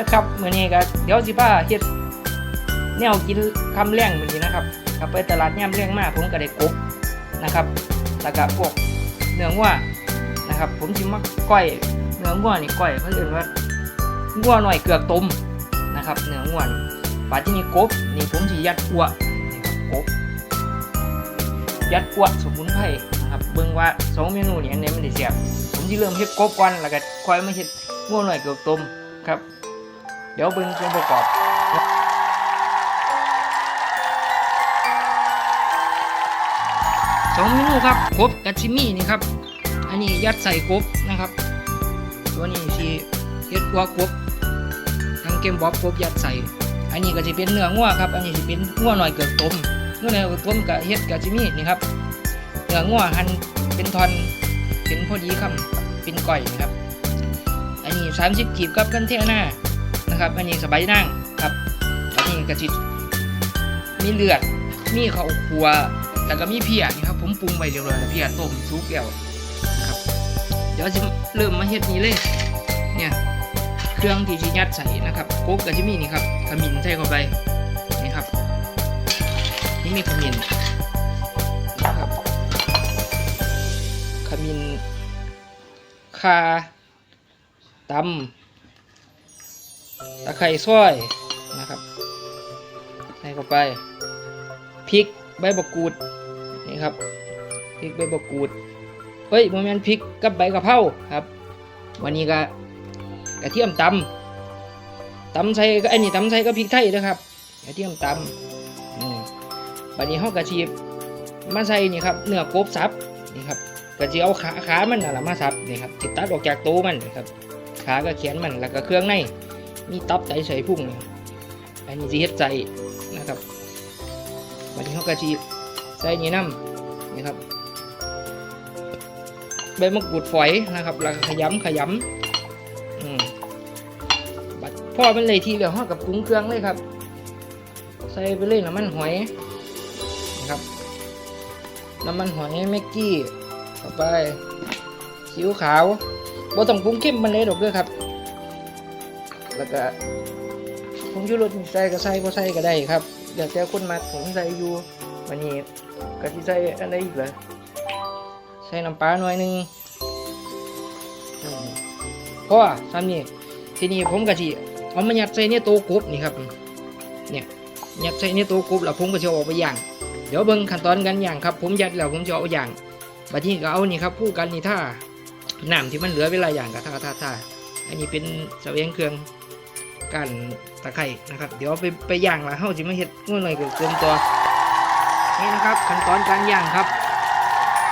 อครับเมื้อนี้ก็เดี๋ยวสิพาเฮ็ดแนวกินคำแรงมื้อนี้นะครับกลับไปตลาดยามแรงมากผมก็ได้กบนะครับแล้วก็พวกเนื้องัวนะครับ ผมสิมาก้อยเนื้องัวนี่ก้อยเขาเรียกว่างัวหน่อยเกลือกต้มนะครับเนื้องัวปลาที่นี่กบนี่ผมสิยัดกัวนี่ครับกบยัดกัวสมุนไพรนะครับเบิ่งว่าสองเมนูนี้อันไหนมันได้แซ่บผมสิเริ่มเฮ็ดกบก่อนแล้วก็ค่อยมาเฮ็ดงัวหน่อยเกลือกต้มครับ ดี๋ยวเบิ่งส่วนประกอบสองเมนูครับกบกับชิมี่นี่ครับ อันนี้ยัดใส่กบนะครับ ตัวนี้สิเฮ็ดกัวกบทั้งเกมบ๊อบกบยัดใส่ อันนี้ก็จะเป็นเนื้องัวครับ อันนี้สิเป็นงัวหน่อยเกิดต้มเนื้อหน่อยเกิดต้มกับเฮ็ดกับชิมี่นี่ครับเนื้องัวหั่นเป็นทอนเป็นพอดีคำเป็นก้อยนะครับ อันนี้ 30กีบกับกันเทหน้า นะครับ อันนี้สบายนั่งครับอันนี้กระจิดมีเลือดมีข้าวคั่วแล้วก็มีเพียนี่ครับ ผมปรุงไว้เรียบร้อยแล้วเพียต้มซุปแล้วนะครับ เดี๋ยวจะเริ่มมาเฮ็ดนี้เลย เนี่ยเครื่องที่จะยัดใส่นะครับโก๊กกับจิมี่นี่ครับขมิ้นใส่เข้าไปนี่ครับ นี่มีขมิ้นนะครับขมิ้นคาตำ ตะไคร้ซอยนะครับใส่เข้าไปพริกใบบักกูดนี่ครับพริกใบบักกูดเฮ้ยโมเมนพริกกับใบกะเพราครับ วันนี้ก็กระเทียมตำตำใส่ก็ไอันนี้ตำใส่ก็พริกไทยนะครับกระเทียมตำอืมวันนี้เขากระชีบมาใส่นี่ครับเนื้อกบสับนี่ครับกระชีเอาขาขามันน่ะละมาสับนี่ครับจิดตัดออกจากโตวมันนะครับขาก็เขียนมันแล้วก็เครื่องใน มีตับไตใส่พุ่งนี่อันนี้สิเฮ็ดใจนะครับวันนี้เขากระชีใส่นี่น้ำนี่ครับใบมะกรูดฝอยนะครับแล้วขยำขยำอืมบัดพ่อเป็นเลยทีเดียวห้อกับปรุงเครื่องเลยครับ ใส่ไปเลยน้ำมันหอยนะครับน้ำมันหอยแม็กกี้เข้าไปซีอิ๊วขาวบ่ต้องปรุงเข้มมันเลยดอกเด้อครับ แล้วก็ผงชูรสใส่ก็ใส่บ่ใส่ก็ได้ครับเดี๋ยวแต่คนมักผมใส่อยู่วันนี้ก็สิใส่อันใดอีกเหรอใส่น้ำปลาหน่อยนึงอืมเพราะว่าทำนี่ทีนี้ผมก็สิเอามายัดใส่เนี่ยโตวกบนี่ครับเนี่ยยัดใส่เนี่ยโตวกบแล้วผมก็จะเอาออกไปย่างเดี๋ยวเบิ่งขั้นตอนการย่างครับ ผมยัดแล้วผมจะเอาย่างบัดนี้ก็เอานี่ครับคู่กันนี่ท่าน้ำที่มันเหลือเวลาย่างกับท่าท่าท่าอันนี้เป็นเสวียงเครื่อง กันตะไคร่นะครับ เดี๋ยวไปไปย่างล้วเฮาสิมาเฮ็ดง่วงหน่อยกับเติมตัวนี่นะครับขั้นตอนการย่างครับ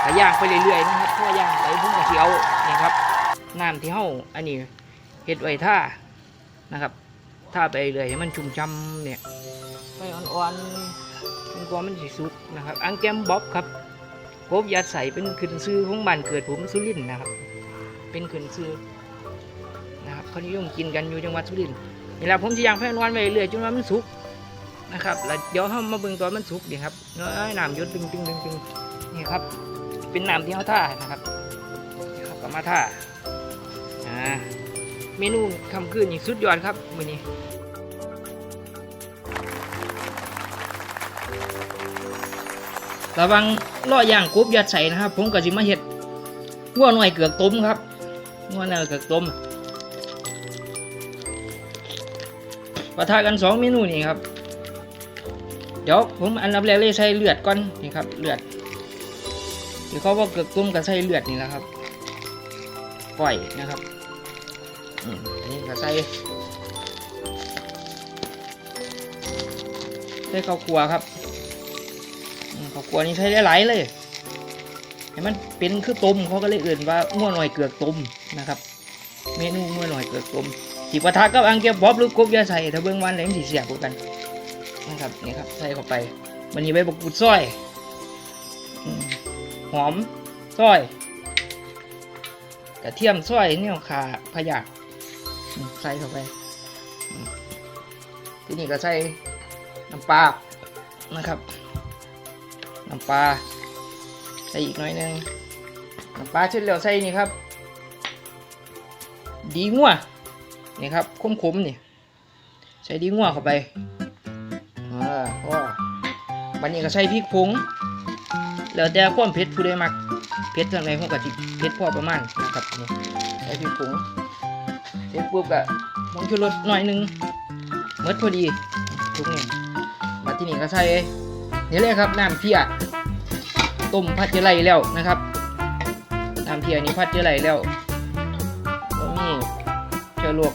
ก็ย่างไปเรื่อยๆนะครับพราะว่าย่างไปผมก็สิเอานี่ครับน้ำที่เฮาอันนี้เฮ็ดไว้ท่านะครับท่าไปเรื่อยให้มันชุ่มช่ำเนี่ยไฟอ่อนๆมันก็มันสิสุกนะครับอังแกมบ๊อบครับกบยัดใส่เป็นขึ้นซื้อของบ้านเกิดผมสุรินทร์นะครับ เป็นขึ้นซื้อนะครับเขานิยมกินกันอยู่จังหวัดสุรินทร์ นี่แหละผมจะย่างไฟนอนไปเรื่อยจนว่ามันสุกนะครับแล้วเดี๋ยวเรามาเบิ่งตอนมันสุกดีครับเนื้อน้ำยดตึงตึงตึงตึงนี่ครับ เป็นน้ำที่เขาท่านะครับนี่ครับก็มาท่าอ่าเมนูคำคืนนี่งสุดยอดครับมื้อนี้ระวังล่อย่างกรุบยัดใส่นะครับ ผมก็สิมาเห็ดงัวหน่อยเกือกต้มครับงัวหน่อยเกือกต้ม ปะทะกันสองเมนูนี่ครับ เดี๋ยวผมอันดับแรกเลยใส่เลือดก่อนนี่ครับเลือดที่เขาว่าเกือกต้มกับใส่เลือดนี่แหละครับก้อยนะครับอันนี้ก็ใส่ใส่ข้าวคั่วครับข้าวคั่วนี่ใช้ได้หลายเลยให้มันเป็นคือต้มเขาก็เลยเอื่นว่าง่วหน่อยเกือกต้มนะครับ เมนูง่วหน่อยเกือกต้ม ที่ปะทะกับอังเกียบบ๊อบหรือกบยาใส่ถ้าเบื้องวันไหนมันสีเสียบกันนะครับนี่ครับใส่เข้าไปมันนี้ใบบักกูดซอยอืมหอมซอยกระเทียมซอยเนี่ยขาพะยากใส่เข้าไป ที่นี่ก็ใส่น้ำปลานะครับน้ำปลาใส่อีกหน่อยหนึงน้ำปลาเช่นเหลวใส่นี่ครับ ดีงัว นี่ครับขมๆนี่ ใส่ดีงัวเข้าไปอ่าพอบันนี้ก็ใส่พริกผงแล้วแต่ความเผ็ดผู้ใดมักเผ็ดทาไหนผมก็จิเผ็ดพอประมาณนะครับนี่ใส่พริกผงเสร็จปุ๊บก็ผงชูรสหน่อยหนึงหมดพอดีทุกนี่มาที่นี่ก็ใส่นี่เลยครับน้ำเพียต้มพัดเจไรแล้วนะครับน้ำเพียนี่พัดเจไรแล้วก็มีเชื้อโรค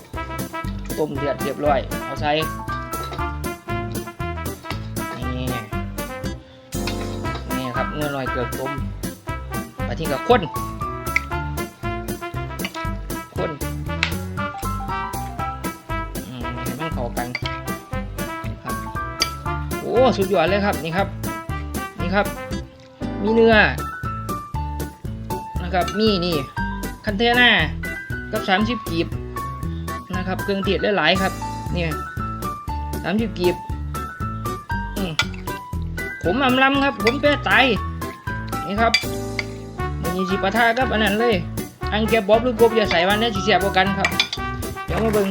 ต้มเดือดเรียบร้อย เอาใส่นี่นี่ครับเงื่อลอยเกิดต้มมาที่กับข้นข้นให้มันเข้ากันครับโอ้สุดยอดเลยครับนี่ครับ นี่ครับ มีเนื้อนะครับมีนี่คันเทน่ากับสามสิบกีบ ครับเครื่องเทศหลายๆครับเนี่ยสามสิบกีบผมอำลำครับ ผมเป้ตายนี่ครับมันยีสิปะทาครับอันนั้นเลย อังเก็บบอบหรือกบอย่าใส่วันนี้สิเสียบวกันครับ เดี๋ยวมาเบิ่ง